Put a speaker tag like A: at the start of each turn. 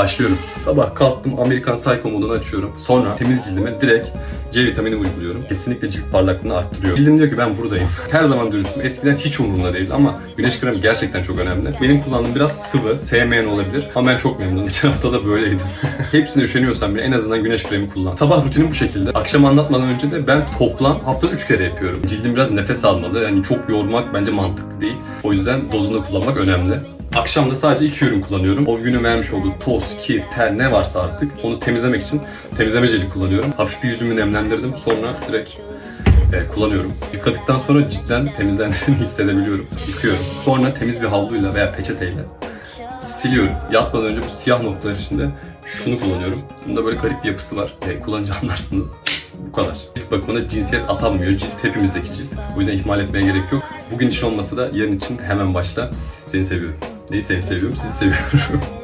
A: Başlıyorum. Sabah kalktım Amerikan Psycho modunu açıyorum. Sonra temiz cildime direkt C vitamini uyguluyorum. Kesinlikle cilt parlaklığını arttırıyor. Cildim diyor ki ben buradayım. Her zaman dürüstüm. Eskiden hiç umurumda değildi ama güneş kremi gerçekten çok önemli. Benim kullandığım biraz sıvı, sevmeyen olabilir ama ben çok memnunum. Geçen hafta da böyleydim. Hepsine üşeniyorsan bile en azından güneş kremi kullan. Sabah rutinim bu şekilde. Akşam anlatmadan önce de ben toplam haftada 3 kere yapıyorum. Cildim biraz nefes almalı. Yani çok yormak bence mantıklı değil. O yüzden dozunda kullanmak önemli. Akşam da sadece iki ürün kullanıyorum. O günün vermiş olduğu toz, kir, ter ne varsa artık onu temizlemek için temizleme jeli kullanıyorum. Hafif bir yüzümü nemlendirdim. Sonra direkt e, kullanıyorum. Yıkadıktan sonra cidden temizlendiğini hissedebiliyorum. Yıkıyorum. Sonra temiz bir havluyla veya peçeteyle siliyorum. Yatmadan önce bu siyah noktalar içinde şunu kullanıyorum. Bunda böyle garip bir yapısı var. E, kullanınca anlarsınız. Bu kadar. Cilt bakımına cinsiyet atanmıyor. Cilt hepimizdeki cilt. O yüzden ihmal etmeye gerek yok. Bugün iş olmasa da yarın için hemen başla. Seni seviyorum. Neyi seni seviyorum? Sizi seviyorum.